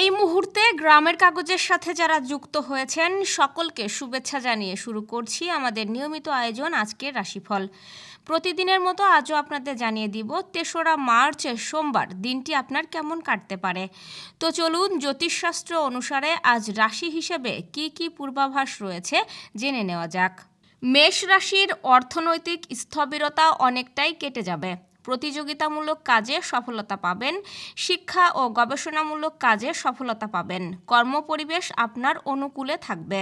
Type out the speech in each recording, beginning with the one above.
এই মুহূর্তে গ্রামের কাগজের সাথে যারা যুক্ত হয়েছেন, সকলকে শুভেচ্ছা জানিয়ে শুরু করছি আমাদের নিয়মিত আয়োজন আজকের রাশিফল। প্রতিদিনের মতো আজও আপনাদের জানিয়ে দিব, তেসরা মার্চ সোমবার দিনটি আপনার কেমন কাটতে পারে? তো চলুন জ্যোতিষশাস্ত্র অনুসারে আজ রাশি হিসেবে কি কি পূর্বাভাস রয়েছে জেনে নেওয়া যাক। মেষ রাশির অর্থনৈতিক স্থবিরতা অনেকটাই কেটে যাবে। প্রতিযোগিতামূলক কাজে সফলতা পাবেন, শিক্ষা ও গবেষণামূলক কাজে সফলতা পাবেন। কর্মপরিবেশ আপনার অনুকূলে থাকবে।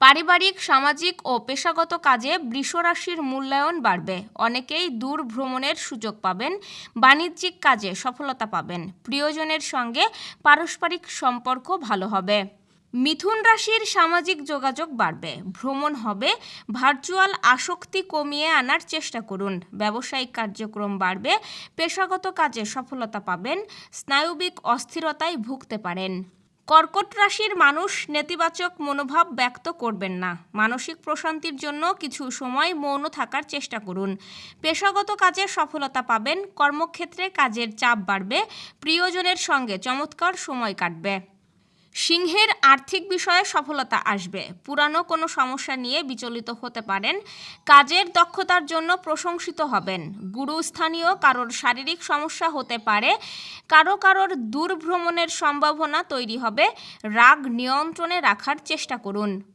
পারিবারিক, সামাজিক ও পেশাগত কাজে বৃষরাশির মূল্যায়ন বাড়বে। অনেকেই দূর ভ্রমণের সুযোগ পাবেন, বাণিজ্যিক কাজে সফলতা পাবেন। প্রিয়জনের সঙ্গে পারস্পরিক সম্পর্ক ভালো হবে। মিথুন রাশির সামাজিক যোগাযোগ বাড়বে। ভ্রমণ হবে। ভার্চুয়াল আসক্তি কমিয়ে আনার চেষ্টা করুন। ব্যবসায়িক কার্যক্রম বাড়বে। পেশাগত কাজে সফলতা পাবেন। স্নায়ুবিক অস্থিরতায় ভুগতে পারেন। কর্কট রাশির মানুষ নেতিবাচক মনোভাব ব্যক্ত করবেন না। মানসিক প্রশান্তির জন্য কিছু সময় মৌন থাকার চেষ্টা করুন। পেশাগত কাজে সফলতা পাবেন। কর্মক্ষেত্রে কাজের চাপ বাড়বে। প্রিয়জনের সঙ্গে চমৎকার সময় কাটবে। সিংহের আর্থিক বিষয়ে সফলতা আসবে। পুরানো কোনো সমস্যা নিয়ে বিচলিত হতে পারেন, কাজের দক্ষতার জন্য প্রশংসিত হবেন। গুরুস্থানীয় কারোর শারীরিক সমস্যা হতে পারে, কারও কারোর দূর ভ্রমণের সম্ভাবনা তৈরি হবে। রাগ নিয়ন্ত্রণে রাখার চেষ্টা করুন।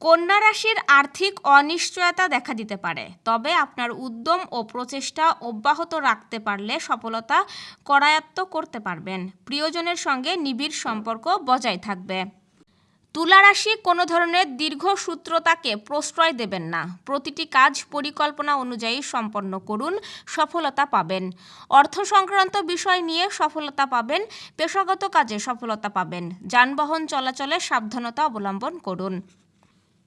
কন্যা রাশির আর্থিক অনিশ্চয়তা দেখা দিতে পারে। তবে আপনার উদ্যম ও প্রচেষ্টা অব্যাহত রাখতে পারলে সফলতা করায়ত্ত করতে পারবেন। প্রিয়জনের সঙ্গে নিবিড় সম্পর্ক বজায় থাকবে। তুলা রাশি কোনো ধরনের দীর্ঘসূত্রতাকে প্রশ্রয় দেবেন না। প্রতিটি কাজ পরিকল্পনা অনুযায়ী সম্পন্ন করুন, সফলতা পাবেন। অর্থ সংক্রান্ত বিষয় নিয়ে সফলতা পাবেন, পেশাগত কাজে সফলতা পাবেন। যানবাহন চলাচলে সাবধানতা অবলম্বন করুন।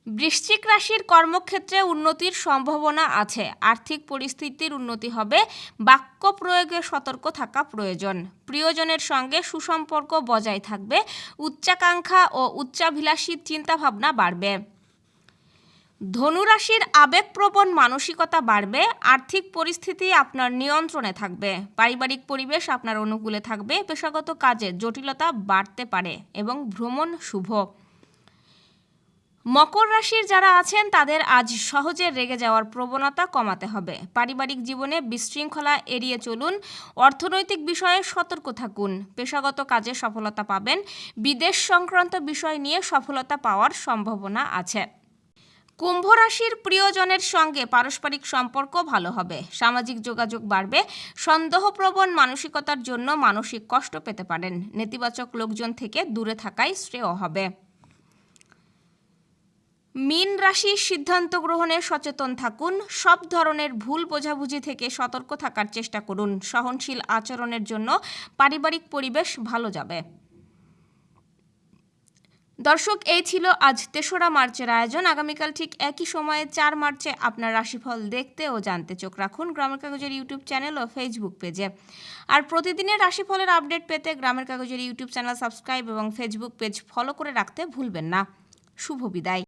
বৃশ্চিক রাশির কর্মক্ষেত্রে উন্নতির সম্ভাবনা আছে। আর্থিক পরিস্থিতির উন্নতি হবে। বাক্য প্রয়োগে সতর্ক থাকা প্রয়োজন। প্রিয়জনের সঙ্গে সুসম্পর্ক বজায় থাকবে। উচ্চাকাঙ্ক্ষা ও উচ্চাভিলাষী চিন্তাভাবনা বাড়বে। ধনুরাশির আবেগপ্রবণ মানসিকতা বাড়বে। আর্থিক পরিস্থিতি আপনার নিয়ন্ত্রণে থাকবে। পারিবারিক পরিবেশ আপনার অনুকূলে থাকবে। পেশাগত কাজে জটিলতা বাড়তে পারে এবং ভ্রমণ শুভ। মকর রাশির যারা আছেন, তাদের আজ সহজে রেগে যাওয়ার প্রবণতা কমাতে হবে। পারিবারিক জীবনে বিশৃঙ্খলা এড়িয়ে চলুন। অর্থনৈতিক বিষয়ে সতর্ক থাকুন। পেশাগত কাজে সফলতা পাবেন। বিদেশ সংক্রান্ত বিষয় নিয়ে সফলতা পাওয়ার সম্ভাবনা আছে। কুম্ভ রাশির প্রিয়জনের সঙ্গে পারস্পরিক সম্পর্ক ভালো হবে। সামাজিক যোগাযোগ বাড়বে। সন্দেহপ্রবণ মানসিকতার জন্য মানসিক কষ্ট পেতে পারেন। নেতিবাচক লোকজন থেকে দূরে থাকাই শ্রেয় হবে। মীন রাশির সিদ্ধান্ত গ্রহণে সচেতন থাকুন, সব ধরনের ভুল বোঝাবুঝি থেকে সতর্ক থাকার চেষ্টা করুন, সহনশীল আচরণের জন্য পারিবারিক পরিবেশ ভালো যাবে। দর্শক, এই ছিল আজ তেসরা মার্চের আয়োজন। আগামীকাল ঠিক একই সময়ে চার মার্চে আপনার রাশিফল দেখতে ও জানতে চোখ রাখুন গ্রামের কাগজের ইউটিউব চ্যানেল ও ফেসবুক পেজে। আর প্রতিদিনের রাশিফলের আপডেট পেতে গ্রামের কাগজের ইউটিউব চ্যানেল সাবস্ক্রাইব এবং ফেসবুক পেজ ফলো করে রাখতে ভুলবেন না। শুভ বিদায়।